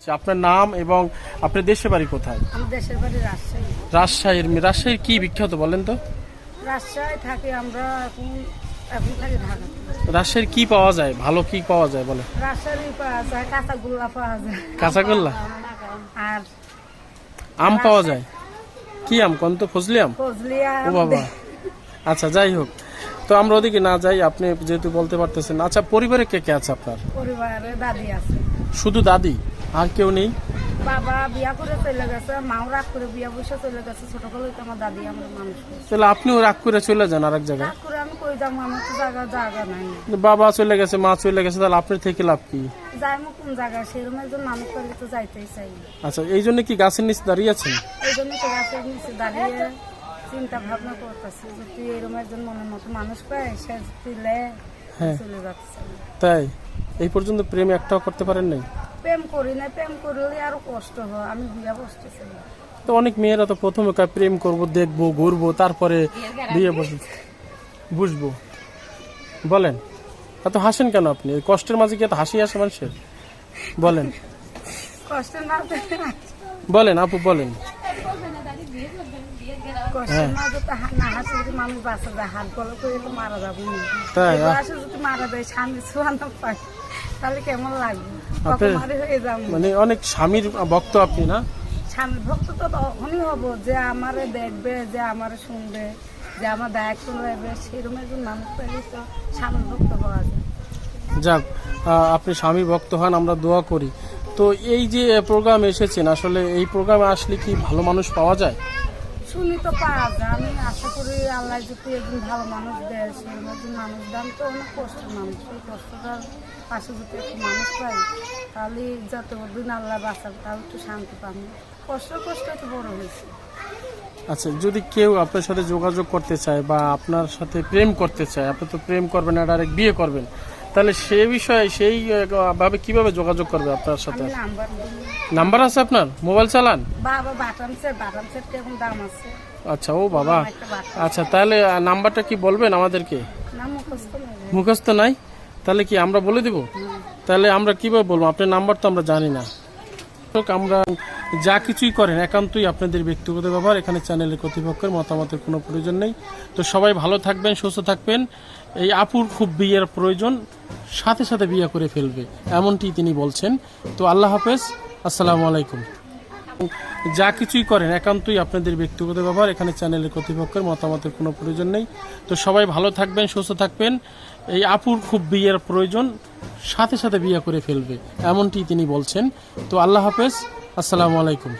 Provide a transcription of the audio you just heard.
আচ্ছা, আপনার নাম এবং আপনার দেশের বাড়ি কোথায়? দেশের বাড়ি রাজশাহী। রাজশাহীর রাজশাহীর কি বিখ্যাত বলেন তো? রাজশাহী থাকি আমরা এখন এখন থাকি ঢাকা। রাজশাহীর কি পাওয়া যায়? ভালো কি পাওয়া যায় বলে রাজশাহী পাওয়া যায় কাঁচাগোল্লা পাওয়া যায়। কাঁচাগোল্লা? আর আম পাওয়া যায়? কি আম কোন তো? ফজলি আম? ও বাবা। আচ্ছা যাই হোক। তো আমরা ওদিকে না যাই আপনি যেহেতু বলতে পারতেছেন আচ্ছা পরিবারে কে কে আছে আপনার? পরিবারে দাদি আছে। শুধু দাদি? আর কেউ নেই? বাবা বিয়া করে চলে গেছে মাও রাগ করে বিয়া বসে চলে গেছে ছোটকালে তো আমার দাদি আমার মানুষ তাহলে আপনিও রাগ করে চলে যান আরেক জায়গায়। রাগ করে আমি কই যাব? আমার তো জায়গা জায়গা নাই। বাবা চলে গেছে মা চলে গেছে তাহলে আপনি থেকে লাভ কি? যাই মো কোন জায়গায়? সেরকম একজন মানুষ করলে তো যাইতেই চাই আচ্ছা এই জন্য কি গাছের নিচে দাঁড়িয়ে আছেন? এই জন্য তো গাছের নিচে দাঁড়িয়ে চিন্তা ভাবনা করতেছি যে তুই এরকম একজন মনের মতো মানুষ পাই সে তুলে হ্যাঁ। চলে যাচ্ছে। তাই? এই পর্যন্ত প্রেম একটাও করতে পারেন নাই? প্রেম করি না প্রেম করলে আরও কষ্ট হয় আমি বিয়া বসতেছি তো অনেক মেয়েরা তো প্রথমে কয় প্রেম করব দেখব ঘুরবো তারপরে বিয়ে বসে বুঝব। বলেন। এত হাসেন কেন আপনি? কষ্টের মাঝে কি এত হাসি আসে মানুষের? বলেন। কষ্টের না বলেন আপু বলেন। তো মারা যাব। মারা যায় স্বামী তাহলে কেমন লাগবে মানে অনেক স্বামীর ভক্ত আপনি না? স্বামীর ভক্ত তো তখনই হব যে আমারে দেখবে যে আমারে শুনবে যে আমার দায়িত্ব নেবে। সেরকম একজন মানুষ পেলে তো স্বামীর ভক্ত পাওয়া যায়। যাক আপনি স্বামী ভক্ত হন আমরা দোয়া করি। তো এই যে প্রোগ্রাম এসেছেন আসলে এই প্রোগ্রামে আসলে কি ভালো মানুষ পাওয়া যায়? শুনি তো পাওয়া যায়। আমি আশা করি আল্লাহ যদি একজন ভালো মানুষ দেয় একজন মানুষ দাম তো অনেক কষ্ট মানুষ। সেই কষ্টটার পাশে যদি একটু মানুষ পাই তাহলে যতদিন আল্লাহ বাঁচাবে তাহলে একটু শান্তি পাবো কষ্ট কষ্ট তো বড় হয়েছে। আচ্ছা যদি কেউ আপনার সাথে যোগাযোগ করতে চায় বা আপনার সাথে প্রেম করতে চায়, আপনি তো প্রেম করবেন না ডাইরেক্ট বিয়ে করবেন তাহলে সে বিষয়ে সেই ভাবে কীভাবে যোগাযোগ করবে আপনার সাথে? নাম্বার আছে আপনার? মোবাইল চালান? আচ্ছা ও বাবা। আচ্ছা তাহলে নাম্বারটা কি বলবেন আমাদেরকে? মুখস্থ নাই। তাহলে কি আমরা বলে দিব? তাহলে আমরা কীভাবে বলব? আপনার নাম্বার তো আমরা জানি না। আমরা যা কিছুই করেন একান্তই আপনাদের ব্যক্তিগত ব্যাপার এখানে চ্যানেলের কর্তৃপক্ষের মতামতের কোনো প্রয়োজন নেই। তো সবাই ভালো থাকবেন সুস্থ থাকবেন। এই আপুর খুব বিয়ের প্রয়োজন। সাথে সাথে বিয়ে করে ফেলবে, এমনটি তিনি বলছেন। তো আল্লাহ হাফেজ, আসসালামু আলাইকুম। যা কিছুই করেন, একান্তই আপনাদের ব্যক্তিগত ব্যাপার এখানে চ্যানেলের কর্তৃপক্ষের মতামতের কোনো প্রয়োজন নেই। তো সবাই ভালো থাকবেন, সুস্থ থাকবেন। এই আপুর খুব বিয়ের প্রয়োজন, সাথে সাথে বিয়ে করে ফেলবে, এমনটি তিনি বলছেন। তো আল্লাহ হাফেজ, আসসালামু আলাইকুম।